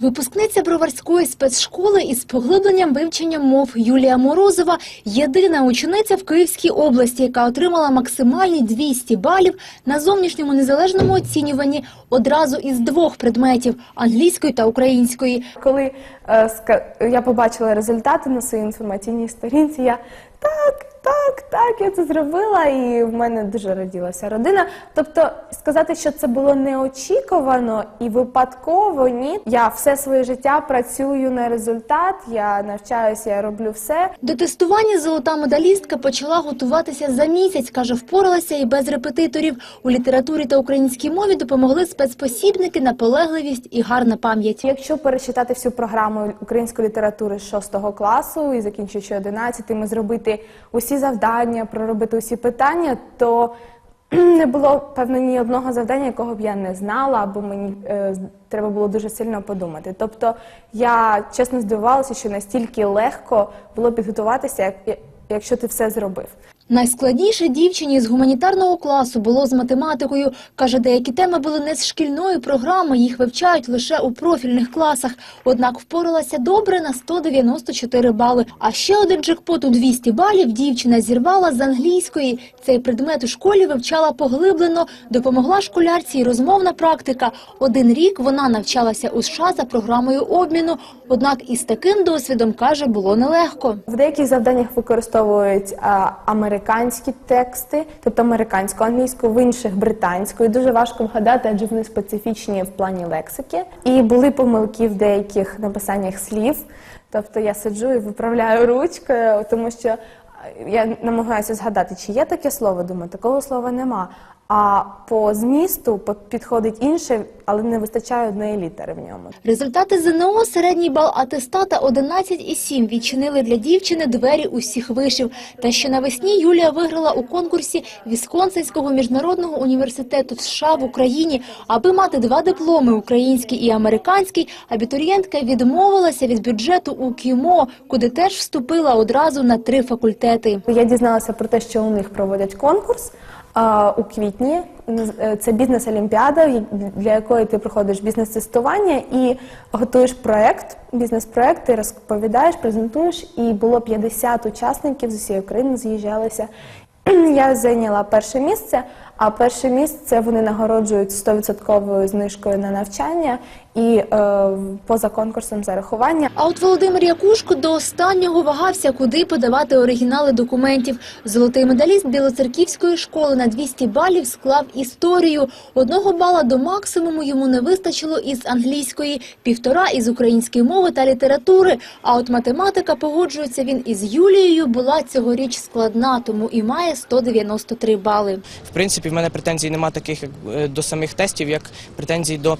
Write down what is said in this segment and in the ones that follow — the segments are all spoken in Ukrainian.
Випускниця броварської спецшколи із поглибленням вивчення мов Юлія Морозова – єдина учениця в Київській області, яка отримала максимальні 200 балів на зовнішньому незалежному оцінюванні одразу із двох предметів – англійської та української. Коли е, я побачила результати на своїй інформаційній сторінці, я так, так, так, я це зробила, і в мене дуже раділася родина. Тобто сказати, що це було неочікувано і випадково, ні. Я все своє життя працюю на результат, я навчаюся, я роблю все. До тестування золота медалістка почала готуватися за місяць, каже, впоралася і без репетиторів. У літературі та українській мові допомогли спецпосібники, наполегливість і гарна пам'ять. Якщо перечитати всю програму української літератури з 6 класу і закінчуючи 11, і зробити усі завдання, проробити усі питання, то не було певно ні одного завдання, якого б я не знала, або мені е, треба було дуже сильно подумати. Тобто я чесно здивувалася, що настільки легко було підготуватися, як, якщо ти все зробив. Найскладніше дівчині з гуманітарного класу було з математикою. Каже, деякі теми були не з шкільної програми, їх вивчають лише у профільних класах. Однак впоралася добре на 194 бали. А ще один джекпот у 200 балів дівчина зірвала з англійської. Цей предмет у школі вивчала поглиблено, допомогла школярці й розмовна практика. Один рік вона навчалася у США за програмою обміну. Однак із таким досвідом, каже, було нелегко. В деяких завданнях використовують а, американські тексти, тобто американську, англійську, в інших британську. І дуже важко вгадати, адже вони специфічні в плані лексики. І були помилки в деяких написаннях слів. Тобто я сиджу і виправляю ручкою, тому що я намагаюся згадати, чи є таке слово. Думаю, такого слова нема. А по змісту підходить інше, але не вистачає одної літери в ньому. Результати ЗНО, середній бал атестата 11,7 відчинили для дівчини двері усіх вишів. Та ще навесні Юлія виграла у конкурсі Вісконсинського міжнародного університету США в Україні. Аби мати два дипломи – український і американський, абітурієнтка відмовилася від бюджету у КІМО, куди теж вступила одразу на три факультети. Я дізналася про те, що у них проводять конкурс у квітні. Е, Це бізнес-олімпіада, для якої ти проходиш бізнес-тестування і готуєш проект, бізнес-проект, ти розповідаєш, презентуєш. І було 50 учасників з усієї України, з'їжджалися. Я зайняла перше місце, а перше місце вони нагороджують 100% знижкою на навчання і е, поза конкурсом зарахування. А от Володимир Якушко до останнього вагався, куди подавати оригінали документів. Золотий медаліст Білоцерківської школи на 200 балів склав історію. Одного бала до максимуму йому не вистачило із англійської, півтора із української мови та літератури. А от математика, погоджується він із Юлією, була цьогоріч складна, тому і має 193 бали. В принципі, в мене претензій нема таких як, е, до самих тестів, як претензій до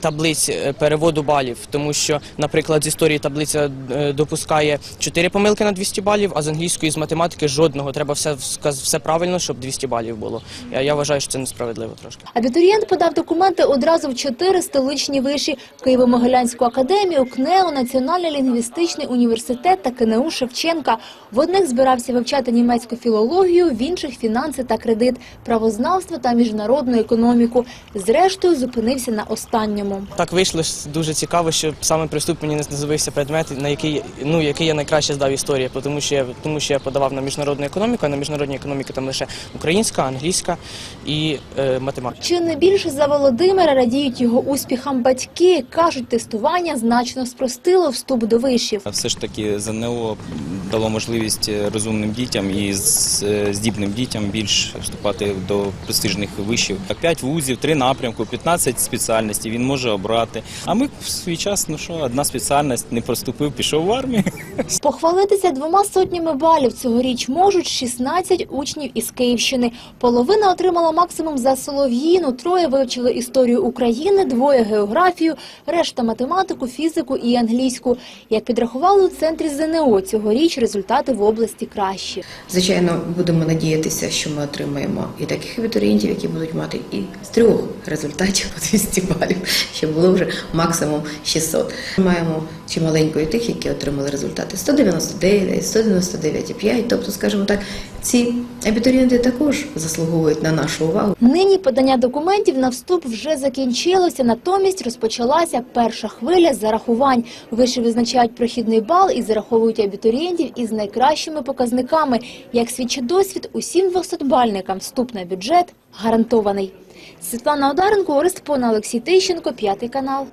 таблиць е, переводу балів. Тому що, наприклад, з історії таблиця е, допускає 4 помилки на 200 балів, а з англійської з математики жодного. Треба все, правильно, щоб 200 балів було. Я, вважаю, що це несправедливо трошки. Абітурієнт подав документи одразу в чотири столичні виші – Києво-Могилянську академію, КНЕУ, Національний лінгвістичний університет та КНУ Шевченка. В одних збирався вивчати німецьку філологію, в інших – фінанси та кредит, правознавство та міжнародну економіку. Зрештою, зупинився на останньому. Так вийшло дуже цікаво, що саме при вступі мені називався предмет, на який ну який я найкраще здав історію, тому що я тому, що я подавав на міжнародну економіку, а на міжнародній економіці там лише українська, англійська і е, математика. Чи не більше за Володимира радіють його успіхам батьки? Кажуть, тестування значно спростило вступ до вишів. Все ж таки ЗНО дало можливість е, розумним дітям і е, здібним дітям більш вступати до престижних вишів. П'ять вузів, три напрямки, 15 спеціальностей він може обрати. А ми в свій час, ну що, одна спеціальність не проступив, пішов в армію. Похвалитися двома сотнями балів цьогоріч можуть 16 учнів із Київщини. Половина отримала максимум за Солов'їну, троє вивчили історію України, двоє географію, решта математику, фізику і англійську. Як підрахували у центрі ЗНО, цьогоріч результати в області кращі. Звичайно, будемо надіятися, що ми отримаємо і таких абітурієнтів, які будуть мати і з трьох результатів по 200 балів, щоб було вже максимум 600. Ми маємо чималенько і тих, які отримали результати 199, 199,5, тобто, скажімо так, ці абітурієнти також заслуговують на нашу увагу. Нині подання документів на вступ вже закінчилося, натомість розпочалася перша хвиля зарахувань. Виші визначають прохідний бал і зараховують абітурієнтів із найкращими показниками. Як свідчить досвід, усім 200-бальникам вступ на бюджет гарантований. Світлана Одаренко, Орест Пона, Олексій Тищенко, П'ятий канал.